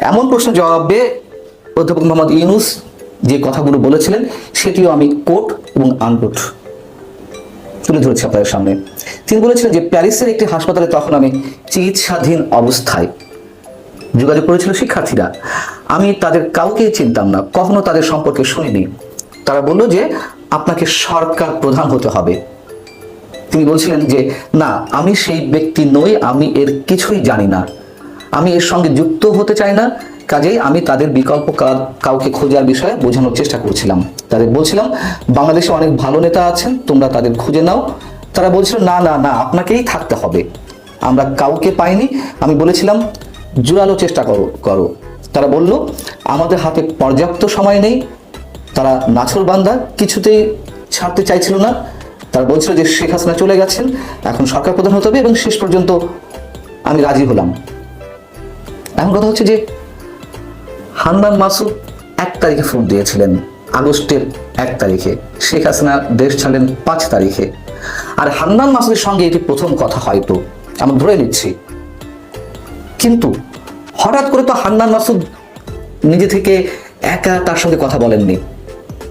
এমন প্রশ্ন জবাবে অধ্যাপক মোহাম্মদ ইউনুস যে কথাগুলো বলেছিলেন, সেটিও আমি কোট এবং আনকোট তুলে ধরেছি আপনাদের সামনে। তিনি বলেছিলেন যে প্যারিসের একটি হাসপাতালে তখন আমি চিকিৎসাধীন অবস্থায় যোগাযোগ করেছিল শিক্ষার্থীরা। আমি তাদের কাউকে চিনতাম না, কখনো তাদের সম্পর্কে শুনিনি। তারা বলল যে আপনাকে সরকার প্রধান হতে হবে। তিনি বলছিলেন যে, না, আমি সেই ব্যক্তি নই, আমি এর কিছুই জানি না। আমি এর সঙ্গে যুক্ত হতে চাই না। কাজেই আমি তাদের বিকল্প কাউকে খোঁজার বিষয়ে বোঝানোর চেষ্টা করছিলাম। তাদের বলছিলাম, বাংলাদেশে অনেক ভালো নেতা আছেন, তোমরা তাদের খুঁজে নাও। তারা বলছিল, না না না, আপনাকেই থাকতে হবে। আমরা কাউকে পাইনি। আমি বলেছিলাম, জোরালো চেষ্টা করো করো। তারা বলল, আমাদের হাতে পর্যাপ্ত সময় নেই। তারা নাছর বান্দা, কিছুতেই ছাড়তে চাইছিল না। তারা বলছিল যে শেখ হাসিনা চলে গেছেন, এখন সরকার প্রধান হতে হবে এবং শেষ পর্যন্ত আমি রাজি হলাম। এখন কথা হচ্ছে যে হান্নান মাসুদ এক তারিখে ফোন দিয়েছিলেন, আগস্টের এক তারিখে। শেখ হাসিনা দেশ ছাড়লেন পাঁচ তারিখে। আর হান্নান মাসুদের সঙ্গে এটি প্রথম কথা হয়তো, আমি ধরে নিচ্ছি। কিন্তু হঠাৎ করে তো হান্নান মাসুদ নিজে থেকে একা তার সঙ্গে কথা বলেননি।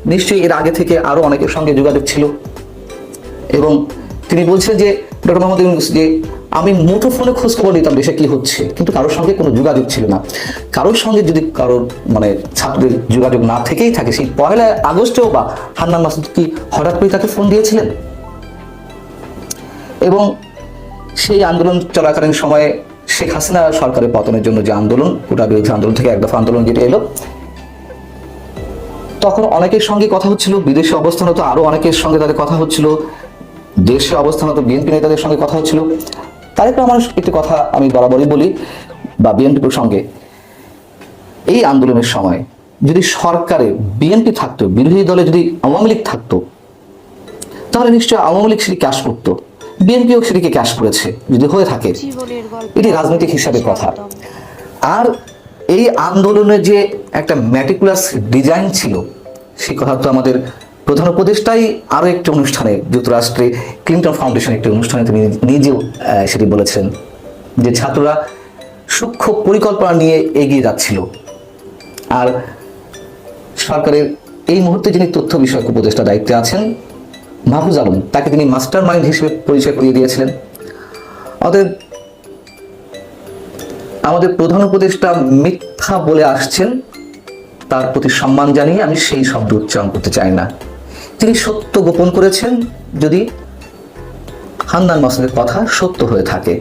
নিশ্চয়ই এর আগে থেকে আরও অনেকের সঙ্গে যোগাযোগ ছিল। এবং তিনি বলছেন যে ডক্টর মোহাম্মদ ইউনুস যে আমি মুঠো ফোনে খোঁজ খবর নিতাম দেশে কি হচ্ছে, কিন্তু কারোর সঙ্গে কোনো যোগাযোগ ছিল না। কারোর সঙ্গে যদি কারোর মানে ছাত্রদের যোগাযোগ না থেকেই থাকে, সেই পয়লা আগস্টেও বা হান্নান মাসুদ কি হঠাৎ করে তাকে ফোন দিয়েছিলেন? এবং সেই আন্দোলন চলাকালীন সময়ে শেখ হাসিনা সরকারের পতনের জন্য যে আন্দোলন কোটা বিরোধী আন্দোলন থেকে এক দফা আন্দোলন যেটা এলো, তখন অনেকের সঙ্গে কথা হচ্ছিল, বিদেশে অবস্থানত আরও অনেকের সঙ্গে তাদের কথা হচ্ছিল, দেশে অবস্থানত বিএনপি নেতাদের সঙ্গে কথা হচ্ছিল। তারেক রহমান একটি কথা আমি বরাবরই বলি বা বিএনপির সঙ্গে। এই আন্দোলনের সময় যদি সরকারে বিএনপি থাকতো বিরোধী দলে যদি আওয়ামী লীগ থাকতো তাহলে নিশ্চয়ই আওয়ামী লীগ সেটি ক্যাশ করতো। বিএনপিও সেটিকে ক্যাশ করেছে যদি হয়ে থাকে। এটি রাজনৈতিক হিসাবে কথা। আর এই আন্দোলনের যে একটা ম্যাটিকুলাস ডিজাইন ছিল সেই কথা তো আমাদের প্রধান উপদেষ্টাই আরও একটি অনুষ্ঠানে যুক্তরাষ্ট্রে ক্লিন্টন ফাউন্ডেশন একটি অনুষ্ঠানে তিনি নিজেও সেটি বলেছেন যে ছাত্ররা সূক্ষ্ম পরিকল্পনা নিয়ে এগিয়ে যাচ্ছিল। আর সরকারের এই মুহূর্তে যিনি তথ্য বিষয়ক উপদেষ্টা দায়িত্বে আছেন, মাহফুজ আলম, তাকে তিনি মাস্টার মাইন্ড হিসেবে পরিচয় করিয়ে দিয়েছিলেন। অতএব আমাদের প্রধান উপদেষ্টা মিথ্যা বলে আসছেন, তার প্রতি সম্মান জানিয়ে আমি সেই শব্দ উচ্চারণ করতে চাই না। তিনি সত্য গোপন করেছেন? যদি হান্নান মাসুদের কথা সত্য হয়ে থাকে।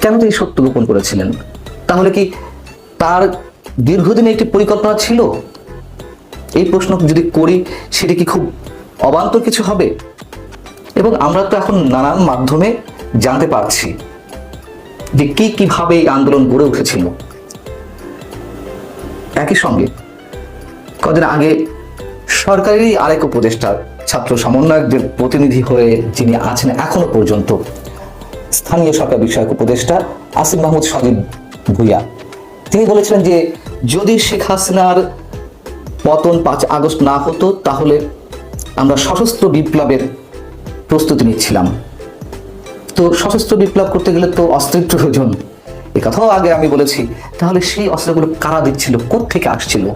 কেন তিনি সত্য গোপন করেছিলেন? তাহলে কি তার দীর্ঘদিনে একটি পরিকল্পনা ছিল? এই প্রশ্ন যদি করি, সেটি কি খুব অবান্তর কিছু হবে? এবং আমরা তো এখন নানান মাধ্যমে জানতে পারছি যে কি কীভাবে এই আন্দোলন গড়ে উঠেছিল। একই সঙ্গে কদিন আগে সরকারেরই আরেক উপদেষ্টা, ছাত্র সমন্বয়কদের প্রতিনিধি হয়ে যিনি আছেন এখনও পর্যন্ত। স্থানীয় সরকার বিষয়ক উপদেষ্টা আসিফ মাহমুদ সজীব ভুইয়া। তিনি বলেছিলেন যে, যদি শেখ হাসিনার পতন পাঁচ আগস্ট না হতো, তাহলে আমরা সশস্ত্র বিপ্লবের প্রস্তুতি নিচ্ছিলাম। তো সশস্ত্র বিপ্লব করতে গেলে তো অস্ত্রের প্রয়োজন। এ কথাও আগে আমি বলেছি, তাহলে সেই অস্ত্রগুলো কারা দিচ্ছিল? থেকে আসছিল?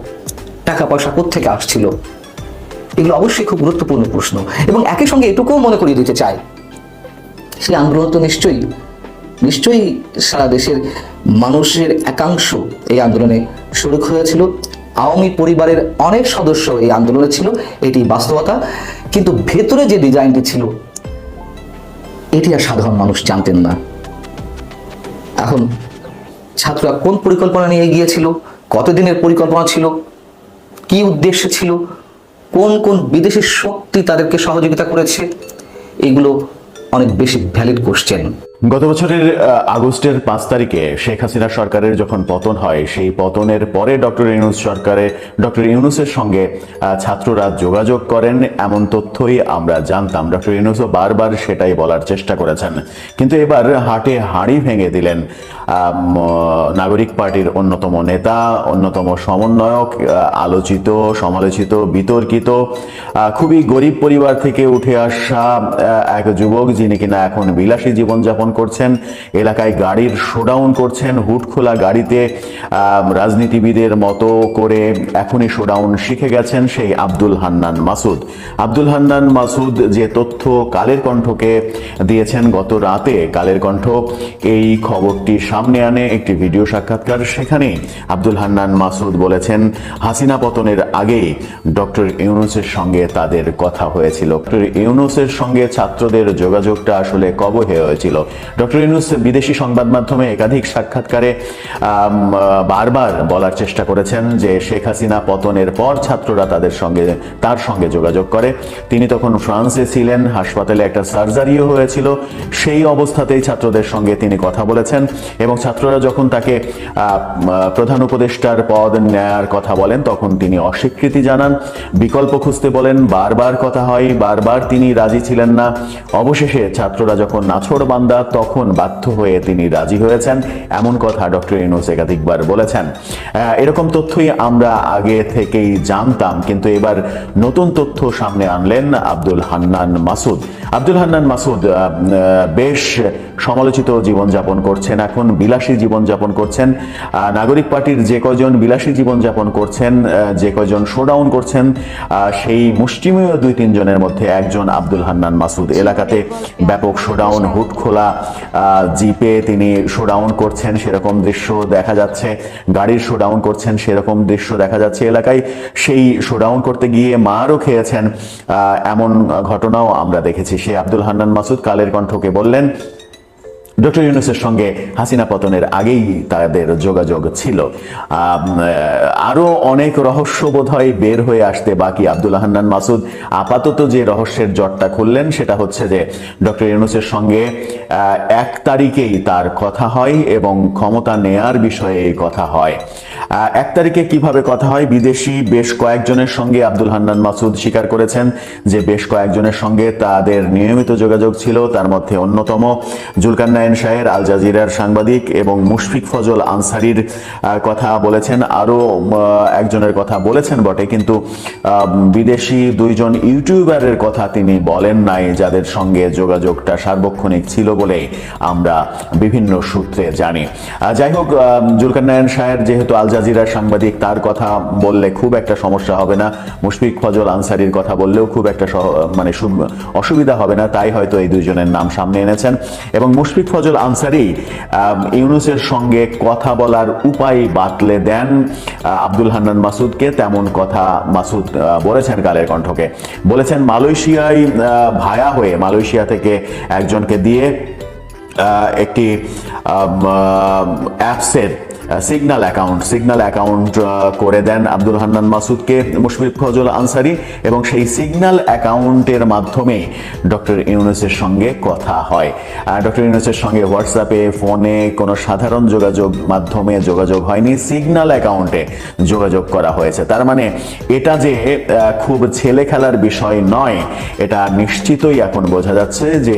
টাকা পয়সা থেকে আসছিল? এগুলো অবশ্যই খুব গুরুত্বপূর্ণ প্রশ্ন এবং একই সঙ্গে এটুকুও মনে করিয়ে দিতে চাই। সেই আন্দোলন তো নিশ্চয়ই নিশ্চয়ই সারা দেশের মানুষের একাংশ এই আন্দোলনে শরিক হয়েছিল। আওয়ামী পরিবারের অনেক সদস্য এই আন্দোলনে ছিল, এটি বাস্তবতা। কিন্তু ভেতরে যে ডিজাইনটি ছিল, এটি আর সাধারণ মানুষ জানতেন না। এখন ছাত্ররা কোন পরিকল্পনা নিয়ে গিয়েছিল কতদিনের পরিকল্পনা ছিল, কি উদ্দেশ্যে ছিল কোন কোন বিদেশি শক্তি তাদেরকে সহযোগিতা করেছে? এগুলো অনেক বেশি ভ্যালিড কোশ্চেন গত বছরের আগস্টের পাঁচ তারিখে শেখ হাসিনা সরকারের যখন পতন হয়, সেই পতনের পরে ডক্টর ইউনুস সরকারে, ডক্টর ইউনুসের সঙ্গে ছাত্ররা যোগাযোগ করেন। এমন তথ্যই আমরা জানতাম। ডক্টর ইউনুসও বারবার সেটাই বলার চেষ্টা করেছেন। কিন্তু এবার হাটে হাঁড়ি ভেঙে দিলেন নাগরিক পার্টির অন্যতম নেতা, অন্যতম সমন্বয়ক আলোচিত, সমালোচিত, বিতর্কিত খুবই গরিব পরিবার থেকে উঠে আসা এক যুবক যিনি কিনা এখন বিলাসী জীবনযাপন জীবনযাপন করছেন, এলাকায় গাড়ির শোডাউন করছেন, হুট খোলা গাড়িতে রাজনীতিবিদের মতো করে এখনই শোডাউন শিখে গেছেন সেই আব্দুল হান্নান মাসুদ। আব্দুল হান্নান মাসুদ যে তথ্য কালের কণ্ঠকে দিয়েছেন গত রাতে, কালের কণ্ঠ এই খবরটি সামনে আনে একটি ভিডিও সাক্ষাৎকার। সেখানে আব্দুল হান্নান মাসুদ বলেছেন, হাসিনা পতনের আগেই ডক্টর ইউনুসের সঙ্গে তাদের কথা হয়েছিল। ডক্টর ইউনুসের সঙ্গে ছাত্রদের যোগাযোগটা আসলে কবে হয়েছিল। ডক্টর ইউনুস বিদেশি সংবাদ মাধ্যমে একাধিক সাক্ষাৎকারে বারবার বলার চেষ্টা করেছেন যে শেখ হাসিনা পতনের পর ছাত্ররা তাদের সঙ্গে, তার সঙ্গে যোগাযোগ করে। তিনি তখন ফ্রান্সে ছিলেন, হাসপাতালে একটা সার্জারিও হয়েছিল। সেই অবস্থাতেই ছাত্রদের সঙ্গে তিনি কথা বলেছেন এবং ছাত্ররা যখন তাকে প্রধান উপদেষ্টার পদ নেয়ার কথা বলেন, তখন তিনি অস্বীকৃতি জানান। বিকল্প খুঁজতে বলেন, বারবার কথা হয়, বারবার তিনি রাজি ছিলেন না। অবশেষে ছাত্ররা যখন নাছড় বান্দা তখন বাধ্য হয়ে তিনি রাজি হয়েছেন। এমন কথা ডক্টর ইউনুস একাধিকবার বলেছেন। এরকম তথ্যই আমরা আগে থেকেই জানতাম, কিন্তু এবার নতুন তথ্য সামনে আনলেন আব্দুল হান্নান মাসুদ। আব্দুল হান্নান মাসুদ বেশ সমালোচিত জীবনযাপন করছেন, এখন বিলাসী জীবনযাপন করছেন। নাগরিক পার্টির যে কজন বিলাসী জীবনযাপন করছেন যে কজন শোডাউন করছেন সেই মুষ্টিমেয় দুই তিনজনের মধ্যে একজন আব্দুল হান্নান মাসুদ। এলাকাতে ব্যাপক শোডাউন হুট খোলা জিপে তিনি শোডাউন করছেন, সেরকম দৃশ্য দেখা যাচ্ছে। গাড়ির শোডাউন করছেন, সেরকম দৃশ্য দেখা যাচ্ছে। এলাকায় সেই শোডাউন করতে গিয়ে মারও খেয়েছেন। এমন ঘটনাও আমরা দেখেছি। সেই আব্দুল হান্নান মাসুদ কালের কণ্ঠকে বললেন ডক্টর ইউনুসের সঙ্গে হাসিনা পতনের আগেই তাদের যোগাযোগ ছিল। আম, আরও অনেক রহস্য বোধহয় বের হয়ে আসতে বাকি। আব্দুল হান্নান মাসুদ আপাতত যে রহস্যের জটটা খুললেন সেটা হচ্ছে যে ডক্টর ইউনুসের সঙ্গে এক তারিখেই তার কথা হয় এবং ক্ষমতা নেয়ার বিষয়ে কথা হয়। এক তারিখে কীভাবে কথা হয়? বিদেশি বেশ কয়েকজনের সঙ্গে আব্দুল হান্নান মাসুদ স্বীকার করেছেন যে বেশ কয়েকজনের সঙ্গে তাদের নিয়মিত যোগাযোগ ছিল তার মধ্যে অন্যতম। জুলকান্নায়ন শাহের আল জাজিরার সাংবাদিক এবং মুশফিক ফজল আনসারির কথা বলেছেন। আরও একজনের কথা বলেছেন বটে কিন্তু বিদেশি দুইজন ইউটিউবারের কথা তিনি বলেন নাই যাদের সঙ্গে যোগাযোগটা সার্বক্ষণিক ছিল বলে আমরা বিভিন্ন সূত্রে জানি। যাই হোক আহ, জুলকান্নায়ন শাহের যেহেতু আল জাজিরার সাংবাদিক তার কথা বললে খুব একটা সমস্যা হবে না। মুশফিক ফজল আনসারির কথা বললেও খুব একটা মানে অসুবিধা হবে না। তাই হয়তো এই দুইজনের নাম সামনে এনেছেন। এবং মুশফিক ফজল আনসারি ইউনুসের সঙ্গে কথা বলার উপায় বাতলে দেন আব্দুল হান্নান মাসুদকে। তেমন কথা মাসুদ বলেছেন কালের কণ্ঠকে। বলেছেন, মালয়েশিয়ায় ভায়া হয়ে, মালয়েশিয়া থেকে একজনকে দিয়ে একটি অ্যাপসের সিগন্যাল অ্যাকাউন্ট সিগনাল অ্যাকাউন্ট করে দেন আব্দুল হান্নান মাসুদকে, মুশফিক ফজল আনসারি এবং সেই সিগনাল অ্যাকাউন্টের মাধ্যমে ডক্টর ইউনুসের সঙ্গে কথা হয়। ডক্টর ইউনুসের সঙ্গে হোয়াটসঅ্যাপে, ফোনে কোনো সাধারণ যোগাযোগ মাধ্যমে যোগাযোগ হয়নি সিগন্যাল অ্যাকাউন্টে যোগাযোগ করা হয়েছে। তার মানে এটা যে খুব ছেলে খেলার বিষয় নয়, এটা নিশ্চিতই এখন বোঝা যাচ্ছে যে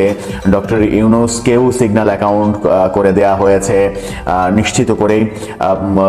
ডক্টর ইউনুসকেও সিগনাল অ্যাকাউন্ট করে দেয়া হয়েছে। নিশ্চিত করেই আম,